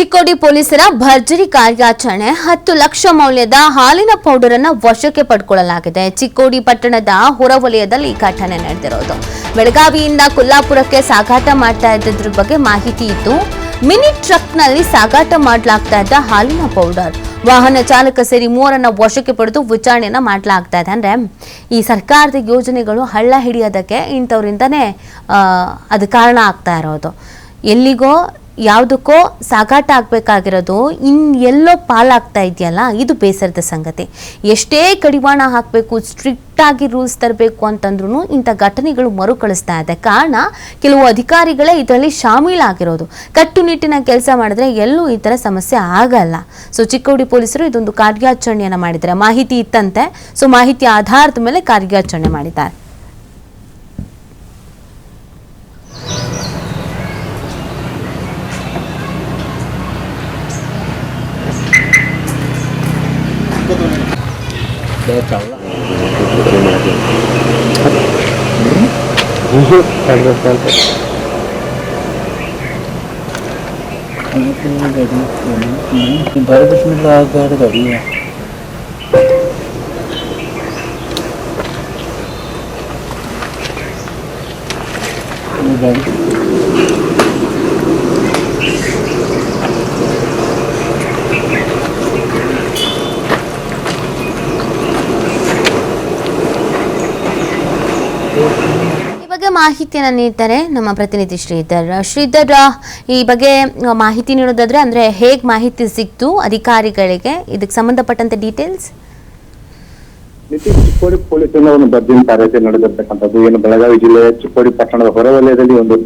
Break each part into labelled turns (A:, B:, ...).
A: ಚಿಕ್ಕೋಡಿ ಪೊಲೀಸರ ಭರ್ಜರಿ ಕಾರ್ಯಾಚರಣೆ ಹತ್ತು ಲಕ್ಷ ಮೌಲ್ಯದ ಹಾಲಿನ ಪೌಡರ್ ಅನ್ನ ವಶಕ್ಕೆ ಪಡ್ಕೊಳ್ಳಲಾಗಿದೆ. ಚಿಕ್ಕೋಡಿ ಪಟ್ಟಣದ ಹೊರವಲಯದಲ್ಲಿ ಈ ಘಟನೆ ನಡೆದಿರೋದು. ಬೆಳಗಾವಿಯಿಂದ ಕೊಲ್ಲಾಪುರಕ್ಕೆ ಸಾಗಾಟ ಮಾಡ್ತಾ ಇದ್ದಿದ್ರ ಬಗ್ಗೆ ಮಾಹಿತಿ ಇತ್ತು ಮಿನಿ ಟ್ರಕ್ನಲ್ಲಿ ಸಾಗಾಟ ಮಾಡಲಾಗ್ತಾ ಇದ್ದ ಹಾಲಿನ ಪೌಡರ್. ವಾಹನ ಚಾಲಕ ಸೇರಿ ಮೂವರನ್ನ ವಶಕ್ಕೆ ಪಡೆದು ವಿಚಾರಣೆಯನ್ನ ಮಾಡಲಾಗ್ತಾ ಇದೆ ಅಂದ್ರೆ, ಈ ಸರ್ಕಾರದ ಯೋಜನೆಗಳು ಹಳ್ಳ ಹಿಡಿಯೋದಕ್ಕೆ ಇಂಥವ್ರಿಂದನೇ ಅದು ಕಾರಣ ಆಗ್ತಾ ಇರೋದು. ಎಲ್ಲಿಗೋ ಯಾವುದಕ್ಕೋ ಸಾಗಾಟ ಆಗಬೇಕಾಗಿರೋದು, ಇನ್ ಎಲ್ಲೋ ಪಾಲಾಗ್ತಾ ಇದೆಯಲ್ಲ, ಇದು ಬೇಸರದ ಸಂಗತಿ. ಎಷ್ಟೇ ಕಡಿವಾಣ ಹಾಕಬೇಕು ಸ್ಟ್ರಿಕ್ಟ್ ಆಗಿ ರೂಲ್ಸ್ ತರಬೇಕು ಅಂತಂದ್ರೂ ಇಂಥ ಘಟನೆಗಳು ಮರುಕಳಿಸ್ತಾ ಇದೆ. ಕಾರಣ, ಕೆಲವು ಅಧಿಕಾರಿಗಳೇ ಇದರಲ್ಲಿ ಶಾಮೀಲಾಗಿರೋದು. ಕಟ್ಟುನಿಟ್ಟಿನ ಕೆಲಸ ಮಾಡಿದ್ರೆ ಎಲ್ಲೂ ಈ ಥರ ಸಮಸ್ಯೆ ಆಗಲ್ಲ. ಸೊ, ಚಿಕ್ಕೋಡಿ ಪೊಲೀಸರು ಇದೊಂದು ಕಾರ್ಯಾಚರಣೆಯನ್ನು ಮಾಡಿದ್ದಾರೆ. ಮಾಹಿತಿ ಇತ್ತಂತೆ. ಸೊ, ಮಾಹಿತಿ ಆಧಾರದ ಮೇಲೆ ಕಾರ್ಯಾಚರಣೆ ಮಾಡಿದ್ದಾರೆ.
B: बारह दस मिनट लगा कर गाड़ी है ये गाड़ी
A: ಬಗ್ಗೆ ಮಾಹಿತಿಯನ್ನು ನೀಡ್ತಾರೆ ನಮ್ಮ ಪ್ರತಿನಿಧಿ ಶ್ರೀಧರ್. ಶ್ರೀಧರ್, ಈ ಬಗ್ಗೆ ಮಾಹಿತಿ ನೀಡೋದಾದ್ರೆ ಅಂದ್ರೆ ಹೇಗೆ ಮಾಹಿತಿ ಸಿಕ್ತು ಅಧಿಕಾರಿಗಳಿಗೆ? ಇದಕ್ಕೆ ಸಂಬಂಧಪಟ್ಟಂತೆ ಡೀಟೇಲ್ಸ್
C: ನಿತಿನ್ ಚಿಕ್ಕೋಡಿ ಪೊಲೀಸರ ಒಂದು ಬರ್ದಿನ ಕಾರ್ಯಾಚರಣೆ ನಡೆದಿರ್ತಕ್ಕಂಥದ್ದು. ಏನು ಬೆಳಗಾವಿ ಜಿಲ್ಲೆಯ ಚಿಕ್ಕೋಡಿ ಪಟ್ಟಣದ ಹೊರವಲಯದಲ್ಲಿ ಒಂದು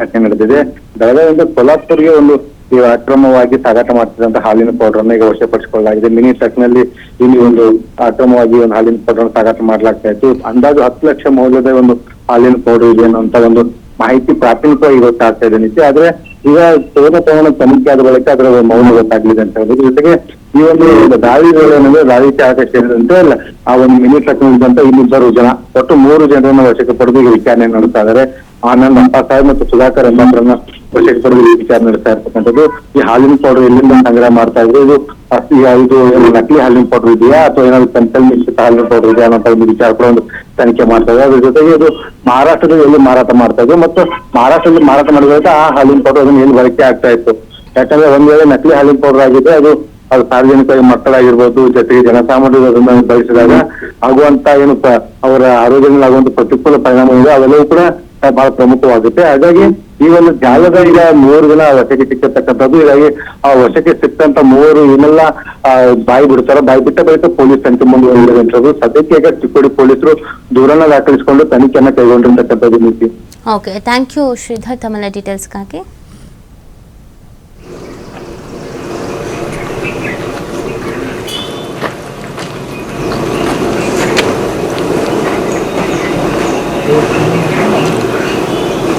C: ಘಟನೆ ನಡೆದಿದೆ. ಬೆಳಗಾವಿಯಿಂದ ಕೊಲ್ಲಾಪುರ್ಗೆ ಒಂದು ಈ ಅಕ್ರಮವಾಗಿ ಸಾಗಾಟ ಮಾಡ್ತಿದ್ದಂತ ಹಾಲಿನ ಪೌಡರ್ ಅನ್ನ ಈಗ ವಶಪಡಿಸಿಕೊಳ್ಳಲಾಗಿದೆ. ಮಿನಿ ಟ್ರಕ್ನಲ್ಲಿ ಇಲ್ಲಿ ಒಂದು ಅಕ್ರಮವಾಗಿ ಒಂದು ಹಾಲಿನ ಪೌಡರ್ ಸಾಗಾಟ ಮಾಡಲಾಗ್ತಾ ಇತ್ತು. ಅಂದಾಜು ಹತ್ತು ಲಕ್ಷ ಮೌಲ್ಯದ ಒಂದು ಹಾಲಿನ ಪೌಡರ್ ಇದೆ ಅನ್ನುವಂತ ಒಂದು ಮಾಹಿತಿ ಪ್ರಾಥಮಿಕವಾಗಿ ಗೊತ್ತಾಗ್ತಾ ಇದೆ ನಿತ್ಯ. ಆದ್ರೆ ಈಗ ತೋನ ಪ್ರಮಾಣ ತನಿಖೆ ಆದ ಬಳಿಕ ಅದರ ಮೌಲ್ಯ ಗೊತ್ತಾಗ್ಲಿದೆ ಅಂತ ಹೇಳಿದ್ರು. ಜೊತೆಗೆ ಈ ಒಂದು ದಾಳಿ ವೇಳೆ ಏನಂದ್ರೆ ದಾಳಿ ಚಾಲಕ ಸೇರಿದಂತೆ ಅಲ್ಲ, ಆ ಒಂದು ಮಿನಿ ಟ್ರಕ್ ಇನ್ನಿಬ್ಬರು ಜನ, ಒಟ್ಟು ಮೂರು ಜನರನ್ನ ವಶಕ್ಕೆ ಪಡೆದು ವಿಚಾರಣೆ ನಡೆಸ್ತಾ ಇದ್ದಾರೆ. ಆನಂದ್ ಅಪ್ಪ ಸಾಹೇಬ್ ಮತ್ತು ಸುಧಾಕರ್ ಎಂಬರನ್ನ ವಶಕ್ಕೆ ಪಡೆದು ವಿಚಾರಣೆ ನಡೆಸ್ತಾ ಇರ್ತಕ್ಕಂಥದ್ದು. ಈ ಹಾಲಿನ ಪೌಡರ್ ಎಲ್ಲಿಂದ ಸಂಗ್ರಹ ಮಾಡ್ತಾ ಇದ್ರು? ಇದು ಈಗ ಇದು ನಕಲಿ ಹಾಲಿನ ಪೌಡರ್ ಇದೆಯಾ? ಅಥವಾ ಏನಾದ್ರು ಕೆಮಿಕಲ್ ಮಿಶ್ರಿತ ಹಾಲಿನ ಪೌಡರ್ ಇದೆಯಾ ಅನ್ನೋ ಒಂದು ವಿಚಾರ ಕೂಡ ಒಂದು ತನಿಖೆ ಮಾಡ್ತಾ ಇದೆ ಅದ್ರ ಜೊತೆಗೆ ಇದು ಮಹಾರಾಷ್ಟ್ರದಲ್ಲಿ ಎಲ್ಲಿ ಮಾರಾಟ ಮಾಡ್ತಾ ಇದೆ ಮತ್ತು ಮಹಾರಾಷ್ಟ್ರದಲ್ಲಿ ಮಾರಾಟ ಮಾಡಿದಾಗ ಆ ಹಾಲಿನ ಪೌಡರ್ ಅದನ್ನ ಏನು ಬಳಕೆ ಆಗ್ತಾ ಇತ್ತು? ಯಾಕಂದ್ರೆ ಒಂದ್ ವೇಳೆ ನಕಲಿ ಹಾಲಿನ ಪೌಡರ್ ಆಗಿದೆ, ಅದು ಅದು ಸಾರ್ವಜನಿಕ ಮಕ್ಕಳಾಗಿರ್ಬೋದು, ಜೊತೆಗೆ ಜನಸಾಮಾನ್ಯರು ಅದನ್ನ ಬಳಸಿದಾಗ ಆಗುವಂತ ಏನು ಅವರ ಆರೋಗ್ಯದಲ್ಲಿ ಆಗುವಂತ ಪ್ರತಿಕೂಲ ಪರಿಣಾಮ ಇದೆ. ಅವೆಲ್ಲವೂ ಕೂಡ ಬಹಳ ಪ್ರಮುಖವಾಗುತ್ತೆ. ಹಾಗಾಗಿ ಈ ಒಂದು ಜಾಲದ ಈಗ ಮೂವರು ಜನ ವಶಕ್ಕೆ ಸಿಕ್ಕಿರ್ತಕ್ಕಂಥದ್ದು ಹೀಗಾಗಿ ಆ ವಶಕ್ಕೆ ಸಿಕ್ಕಂತ ಮೂವರು ಏನೆಲ್ಲ ಬಾಯಿ ಬಿಡ್ತಾರೋ, ಬಾಯಿ ಬಿಟ್ಟ ಬಳಿಕ ಪೊಲೀಸ್ ತನಿಖೆ ಮುಂದುವರೆದಿರುವಂತದ್ದು ಸದ್ಯಕ್ಕೆ ಈಗ ಚಿಕ್ಕೋಡಿ ಪೊಲೀಸರು ದೂರನ ದಾಖಲಿಸಿಕೊಂಡು ತನಿಖೆಯನ್ನ ಕೈಗೊಂಡಿರ್ತಕ್ಕಂಥದ್ದು ನೀತಿ
A: ಓಕೆ ಥ್ಯಾಂಕ್ ಯು ಶ್ರೀಧರ್ ತಮ್ಮ ಡೀಟೇಲ್ಸ್ಗಾಗಿ